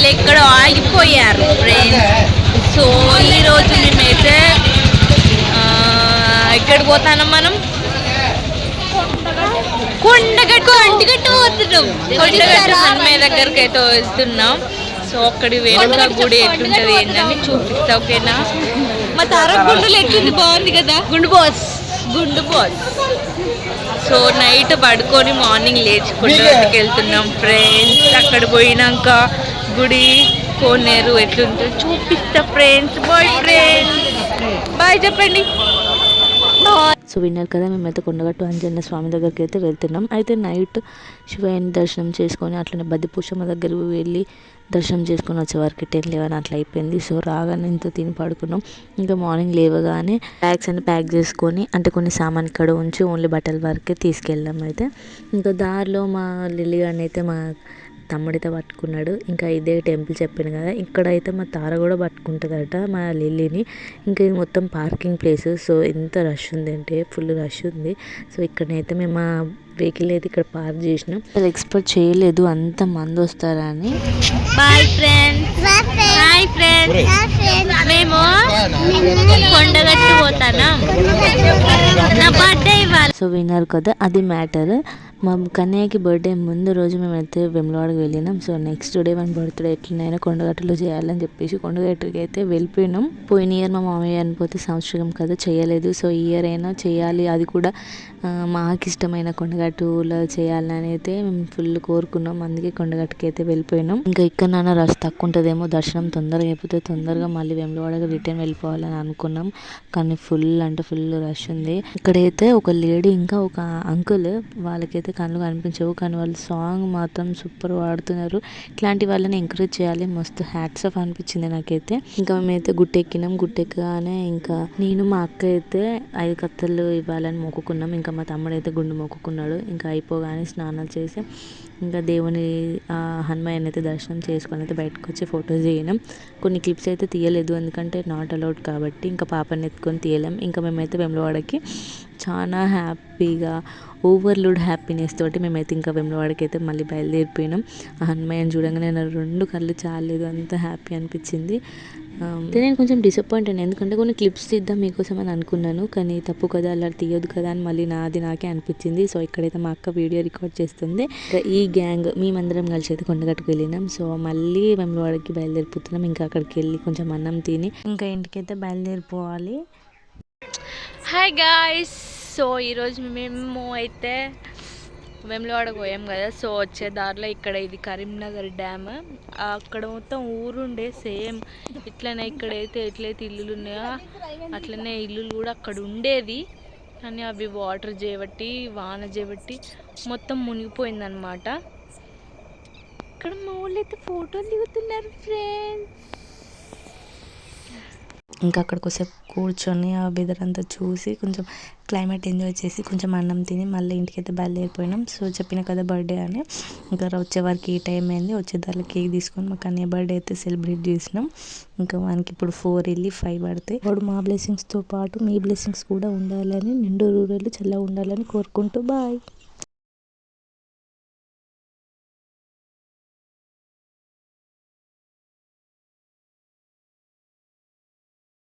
వీళ్ళు ఎక్కడో ఆగిపోయారు ఫ్రెండ్స్ సో ఈరోజు మేమైతే ఎక్కడ పోతానం మనం? కొండగట్టు అంటిగట్టు పోతున్నాం. కొండగట్టు హనుమయ్య దగ్గరికి అయితే వస్తున్నాం సో అక్కడ వెనుక గుడి ఎట్లుంటది ఏంటని చూపిస్తా ఓకేనా? మా తారం గుండెలు ఎట్లుంది బాగుంది కదా? గుండు బాస్. గుండు బాస్. సో నైట్ పడుకొని మార్నింగ్ లేచుకుంటూ వెళ్తున్నాం ఫ్రెండ్స్ అక్కడ పోయినాక గుడి కోనేరు ఎట్లుంటుంది? చూపిస్తా ఫ్రెండ్స్ బాయ్ ఫ్రెండ్స్ బాయ్ చెప్పండి. సో విన్నారు కదా మేమైతే కొండగట్టు ఆంజనేయ స్వామి దగ్గరికి అయితే వెళ్తున్నాం. అయితే నైట్ శివయ్యని దర్శనం చేసుకొని అట్లనే బద్దిపూషమ్మ దగ్గరకు వెళ్ళి దర్శనం చేసుకొని వచ్చేవారికి టెన్ లెవెన్ అట్లా అయిపోయింది. సో రాగానే ఇంత తిని పడుకున్నాం. ఇంకా మార్నింగ్ లేవగానే బ్యాగ్స్ అన్ని ప్యాక్ చేసుకొని అంటే కొన్ని సామాన్ ఇక్కడ ఉంచి ఓన్లీ బట్టల వరకే తీసుకెళ్ళాం అయితే. ఇంకా దారిలో మా లిల్లీ గారిని అయితే మా తమ్ముడైతే పట్టుకున్నాడు. ఇంకా ఇదే టెంపుల్ చెప్పాను కదా ఇక్కడైతే మా తార కూడా పట్టుకుంటుందట మా లిల్లీని. ఇంకా ఇది మొత్తం పార్కింగ్ ప్లేస్ సో ఎంత రష్ ఉంది అంటే ఫుల్ రష్ ఉంది. సో ఇక్కడనైతే మేము మా వెహికల్ అయితే ఇక్కడ పార్క్ చేసినాం. అసలు ఎక్స్పెక్ట్ చేయలేదు అంత మంది వస్తారని బాయ్ ఫ్రెండ్స్ హాయ్ ఫ్రెండ్స్ మేము కొండగట్టు పోతానా? సో విన్నారు కదా అది మ్యాటర్. మా కన్నయ్యకి బర్త్డే ముందు రోజు మేమైతే వెమ్లవాడకి వెళ్ళినాం. సో నెక్స్ట్ డే మన బర్త్డే ఎట్లనైనా కొండగట్టులో చేయాలని చెప్పేసి కొండగట్టుకి అయితే వెళ్ళిపోయినాం. పోయిన ఇయర్ మా మామయ్య అనిపోతే సంవత్సరం కదా చేయలేదు. సో ఈ ఇయర్ అయినా చేయాలి. అది కూడా మాకు ఇష్టమైన కొండగట్టులో చేయాలని అయితే మేము ఫుల్ కోరుకున్నాం. అందుకే కొండగట్టుకి అయితే వెళ్ళిపోయినాం. ఇంకా ఇక్కడ నాన్న రష్ తక్కువ ఉంటుందేమో దర్శనం తొందరగా అయిపోతే తొందరగా మళ్ళీ వెమ్లవాడకి రిటర్న్ వెళ్ళిపోవాలని అనుకున్నాం. కానీ ఫుల్ అంటే ఫుల్ రష్ ఉంది. ఇక్కడైతే ఒక లేడీ ఇంకా ఒక అంకుల్ వాళ్ళకైతే కళ్ళు కనిపించవు. కానీ వాళ్ళు సాంగ్ మాత్రం సూపర్ పాడుతున్నారు ఇట్లాంటి వాళ్ళని ఎంకరేజ్ చేయాలి. మస్తు హ్యాట్స్ ఆఫ్ అనిపించింది నాకైతే. ఇంకా మేమైతే గుట్టెక్కినాం. గుట్టెక్కగానే ఇంకా నేను మా అక్క అయితే ఐదు కత్తలు ఇవ్వాలని మొక్కుకున్నాం. ఇంకా మా తమ్ముడు అయితే గుండు మొక్కుకున్నాడు. ఇంకా అయిపోగానే స్నానాలు చేసి ఇంకా దేవుని ఆ, హనుమాన్ అయితే దర్శనం చేసుకొని అయితే బయటకు వచ్చి ఫొటోస్ తీయడం కొన్ని క్లిప్స్ అయితే తీయలేదు. ఎందుకంటే నాట్ అలౌడ్ కాబట్టి ఇంకా పాపని ఎత్తుకొని తీయలేం. ఇంకా మేమైతే వెమ్లవాడకి చాలా హ్యాపీగా ఓవర్లోడ్ హ్యాపీనెస్ తోటి మేమైతే ఇంకా వెమ్లవాడకి అయితే మళ్ళీ బయలుదేరిపోయినాం. ఆ హనుమాన్ చూడంగానే నా రెండు కళ్ళు చాలేదు అంత హ్యాపీ అనిపించింది. అయితే నేను కొంచెం డిసప్పాయింట్ అయినా ఎందుకంటే కొన్ని క్లిప్స్ తీద్దాం మీకోసం అని అనుకున్నాను కానీ తప్పు కదా అలా తీయొద్దు కదా అని మళ్ళీ నాది నాకే అనిపించింది. సో ఇక్కడైతే మా అక్క వీడియో రికార్డ్ చేస్తుంది. ఈ గ్యాంగ్ మేమందరం కలిసి అయితే కొండగట్టుకు వెళ్ళినాం. సో మళ్ళీ వెమ్లవాడకి బయలుదేరిపోతున్నాం. ఇంకా అక్కడికి వెళ్ళి కొంచెం అన్నం తిని ఇంకా ఇంటికైతే బయలుదేరిపోవాలి. హాయ్ గాయ్స్ సో ఈరోజు మేము అయితే వెమ్లవాడ పోయాం కదా. సో వచ్చే దారిలో ఇక్కడ ఇది కరీంనగర్ డ్యామ్. అక్కడ మొత్తం ఊరుండే సేమ్. ఇట్లనే ఇక్కడైతే ఎట్లయితే ఇల్లులు ఉన్నాయో అట్లనే ఇల్లులు కూడా అక్కడ ఉండేది కానీ అవి వాటర్ చేయబట్టి వాన చేయబట్టి మొత్తం మునిగిపోయిందనమాట ఇక్కడ మా వాళ్ళు అయితే ఫోటోలు దిగుతున్నారు ఫ్రెండ్స్ ఇంకా అక్కడికి వచ్చేపు కూర్చొని ఆ వెదర్ అంతా చూసి కొంచెం క్లైమేట్ ఎంజాయ్ చేసి కొంచెం అన్నం తిని మళ్ళీ ఇంటికైతే బయలుదేరిపోయినాం. సో చెప్పిన కదా బర్త్డే అని. ఇంకా వచ్చే వారికి ఈ టైం అయింది వచ్చే దాని కేక్ తీసుకొని మా కన్నయ్య బర్త్డే అయితే సెలబ్రేట్ చేసినాం. ఇంకా మనకి ఇప్పుడు ఫోర్ వెళ్ళి ఫైవ్ పడతాయి వాడు మా బ్లెస్సింగ్స్తో పాటు మీ బ్లెస్సింగ్స్ కూడా ఉండాలని నిండు రూరల్ చల్లగా ఉండాలని కోరుకుంటూ బాయ్